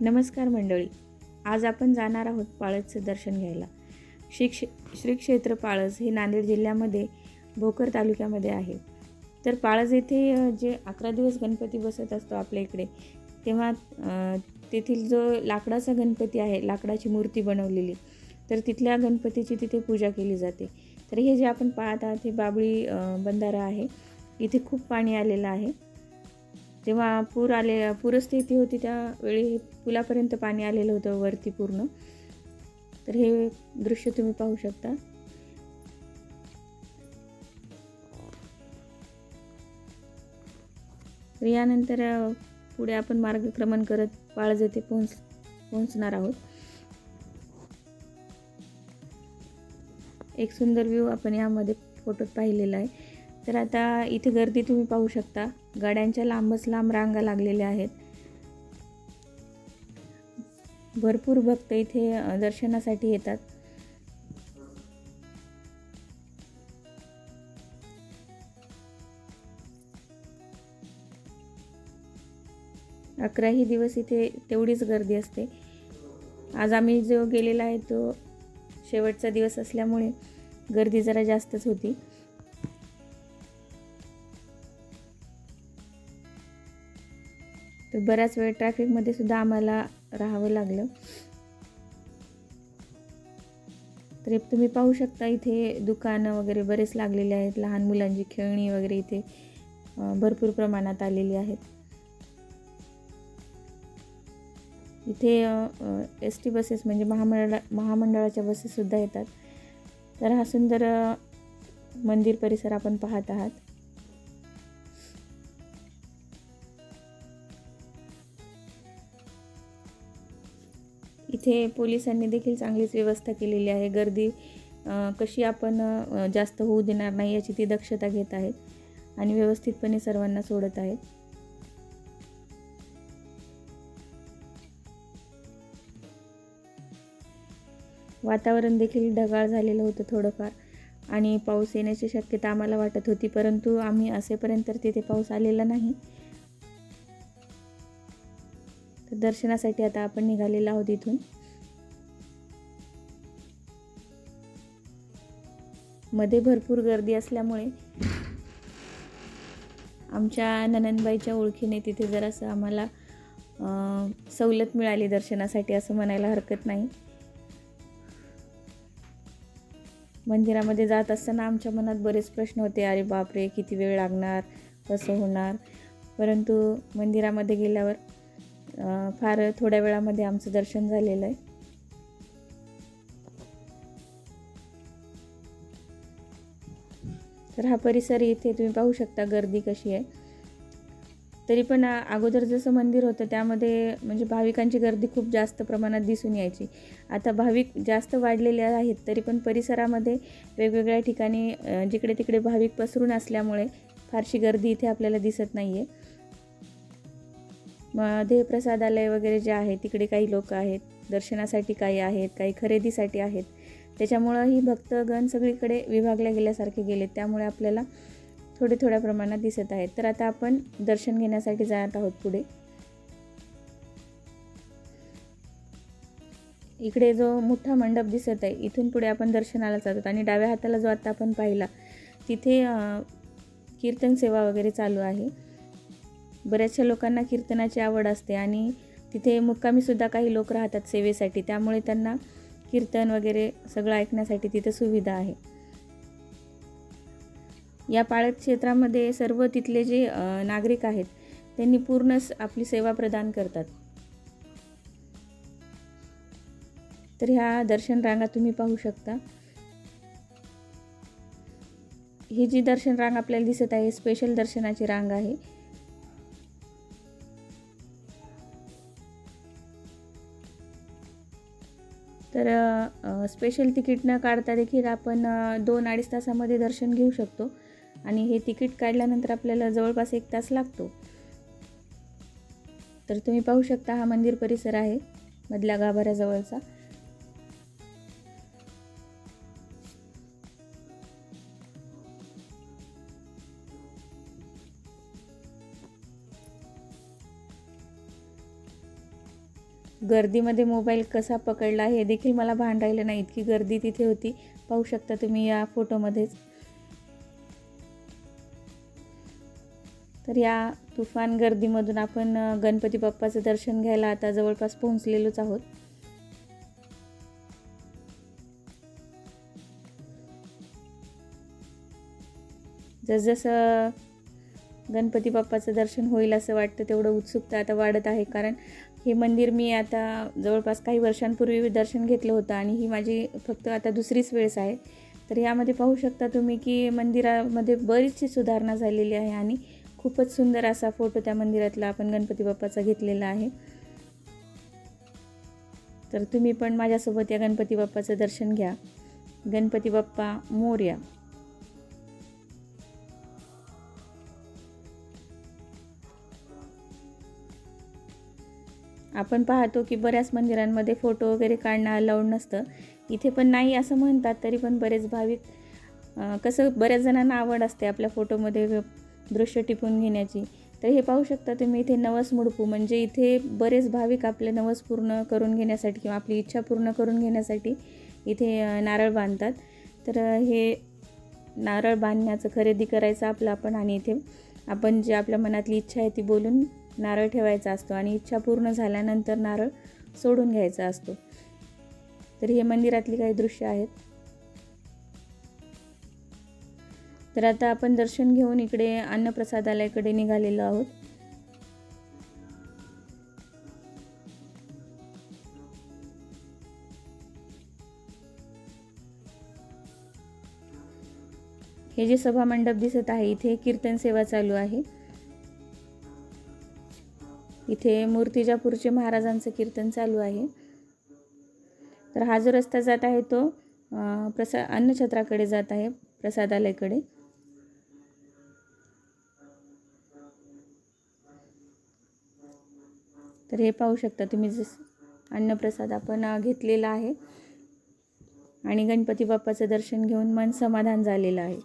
नमस्कार मंडळी. आज आपण जाणार आहोत पाळसचं दर्शन घ्यायला. शिक्ष श्री क्षेत्र पाळस हे नांदेड जिल्ह्यामध्ये भोकर तालुक्यामध्ये आहे. तर पाळस येथे जे अकरा दिवस गणपती बसत असतो आपल्या इकडे तेव्हा तेथील जो लाकडाचा गणपती आहे लाकडाची मूर्ती बनवलेली तर तिथल्या गणपतीची तिथे पूजा केली जाते. तर हे जे आपण पाहत आहात हे बाबळी बंधारा आहे. इथे खूप पाणी आलेलं आहे. जेव्हा पूर आले पूरस्थिती होती त्यावेळी पुलापर्यंत पाणी आलेलं होतं वरती पूर्ण. तर हे दृश्य तुम्ही पाहू शकता. तर यानंतर पुढे आपण मार्गक्रमण करत पाळज येथे पोहोच पोहोचणार आहोत. एक सुंदर व्ह्यू आपण यामध्ये फोटोत पाहिलेला आहे. तर आता इथे गर्दी तुम्ही पाहू शकता. गाड्यांच्या लांबच लांब रांगा लागलेल्या आहेत. भरपूर भक्त इथे दर्शनासाठी येतात. अकराही दिवस इथे तेवढीच गर्दी असते. आज आम्ही जो गेलेला आहे तो शेवटचा दिवस असल्यामुळे गर्दी जरा जास्तच होती. तर बऱ्याच वेळ ट्रॅफिकमध्ये सुद्धा आम्हाला राहावं लागलं. तर तुम्ही पाहू शकता इथे दुकानं वगैरे बरेच लागलेले आहेत. लहान मुलांची खेळणी वगैरे इथे भरपूर प्रमाणात आलेली आहेत. इथे एस टी बसेस म्हणजे महामंडळा महामंडळाच्या बसेससुद्धा येतात. तर हा सुंदर मंदिर परिसर आपण पाहत आहात. इथे पोलिसांनी देखील चांगलीच व्यवस्था केलेली आहे. गर्दी कशी आपण जास्त होऊ देणार नाही याची ती दक्षता घेत आहेत आणि व्यवस्थितपणे सर्वांना सोडत आहेत. वातावरण देखील ढगाळ झालेलं होतं थोडंफार आणि पाऊस येण्याची शक्यता आम्हाला वाटत होती परंतु आम्ही असेपर्यंत तिथे पाऊस आलेला नाही. तर दर्शनासाठी आता आपण निघालेलो आहोत इथून. मध्ये भरपूर गर्दी असल्यामुळे आमच्या ननंदबाईच्या ओळखीने तिथे जरासं आम्हाला सवलत मिळाली दर्शनासाठी असं म्हणायला हरकत नाही. मंदिरामध्ये जात असताना आमच्या मनात बरेच प्रश्न होते अरे बापरे किती वेळ लागणार? कसं होणार? परंतु मंदिरामध्ये गेल्यावर फार थोड्या वेळामध्ये आमचं दर्शन झालेलं आहे. तर हा परिसर इथे तुम्ही पाहू शकता गर्दी कशी आहे. तरी पण अगोदर जसं मंदिर होतं त्यामध्ये म्हणजे भाविकांची गर्दी खूप जास्त प्रमाणात दिसून यायची. आता भाविक जास्त वाढलेले आहेत तरी पण परिसरामध्ये वेगवेगळ्या ठिकाणी जिकडे तिकडे भाविक पसरून असल्यामुळे फारशी गर्दी इथे आपल्याला दिसत नाही आहे मध्ये प्रसादालय वगैरे जे आहे तिकडे काही लोक आहेत दर्शनासाठी काही आहेत काही खरेदीसाठी आहेत. त्याच्यामुळं ही भक्तगण सगळीकडे विभागल्या गेल्यासारखे गेलेत त्यामुळे आपल्याला थोडे थोड्या प्रमाणात दिसत आहेत. तर आता आपण दर्शन घेण्यासाठी जात आहोत पुढे. इकडे जो मोठा मंडप दिसत आहे इथून पुढे आपण दर्शनाला जातो. आणि डाव्या हाताला जो आता आपण पाहिला तिथे कीर्तन सेवा वगैरे चालू आहे. बऱ्याचशा लोकांना कीर्तनाची आवड असते आणि तिथे मुक्कामीसुद्धा काही लोक राहतात सेवेसाठी. त्यामुळे त्यांना कीर्तन वगैरे सगळं ऐकण्यासाठी तिथे सुविधा आहे. या पाळत क्षेत्रामध्ये सर्व तिथले जे नागरिक आहेत त्यांनी पूर्ण आपली सेवा प्रदान करतात. तर ह्या दर्शन रांगा तुम्ही पाहू शकता. ही जी दर्शन रांग आपल्याला दिसत आहे स्पेशल दर्शनाची रांग आहे तर स्पेशल तिकीट न काढता देखील आपण दोन अडीच तासामध्ये दर्शन घेऊ शकतो. आणि हे तिकीट काढल्यानंतर आपल्याला जवळपास एक तास लागतो. तर तुम्ही पाहू शकता हा मंदिर परिसर आहे मधल्या गाभाऱ्याजवळचा. गर्दीमध्ये मोबाईल कसा पकडला हे देखील मला भान राहिलं नाही. इतकी गर्दी तिथे होती. पाहू शकता तुम्ही या फोटोमध्येच. तर या तुफान गर्दीमधून आपण गणपती बाप्पाचं दर्शन घ्यायला आता जवळपास पोहोचलेलोच आहोत. जसजसं गणपती बाप्पाचं दर्शन होईल असं वाटतं तेवढं उत्सुकता आता वाढत आहे. कारण हे मंदिर मी आता जवळपास काही वर्षांपूर्वी दर्शन घेतलं होतं आणि ही माझी फक्त आता दुसरीच वेळेस आहे. तर यामध्ये पाहू शकता तुम्ही की मंदिरामध्ये बरीचशी सुधारणा झालेली आहे आणि खूपच सुंदर असा फोटो त्या मंदिरातला आपण गणपती बाप्पाचा घेतलेला आहे. तर तुम्ही पण माझ्यासोबत या गणपती बाप्पाचं दर्शन घ्या. गणपती बाप्पा मोर्या. आपण पाहतो की बऱ्याच मंदिरांमध्ये फोटो वगैरे काढणं अलाउड नसतं. इथे पण नाही असं म्हणतात तरी पण बरेच भाविक कसं बऱ्याच जणांना आवड असते आपल्या फोटोमध्ये दृश्य टिपून घेण्याची. तर हे पाहू शकता तुम्ही इथे नवस मुडपू म्हणजे इथे बरेच भाविक आपले नवस पूर्ण करून घेण्यासाठी किंवा आपली इच्छा पूर्ण करून घेण्यासाठी इथे नारळ बांधतात. तर हे नारळ बांधण्याचं खरेदी करायचं आपलं आपण आणि इथे आपण जे आपल्या मनातली इच्छा आहे ती बोलून नारळ ठेवायचा असतो आणि इच्छा पूर्ण झाल्यानंतर नारळ सोडून घ्यायचा असतो. तर हे मंदिरातली काही दृश्य आहेत. तर आता आपण दर्शन घेऊन इकडे अन्नप्रसादालयाकडे निघालेलो आहोत. हे जे सभा मंडप दिसत आहे इथे कीर्तन सेवा चालू आहे. इथे मूर्तिजापूरचे महाराजांचं कीर्तन चालू आहे. तर हा जो रस्ता जात आहे तो प्रसा अन्नछत्राकडे जात आहे प्रसादालयकडे. तर हे पाहू शकता तुम्ही जस अन्नप्रसाद आपण घेतलेला आहे. आणि गणपती बाप्पाचं दर्शन घेऊन मन समाधान झालेलं आहे.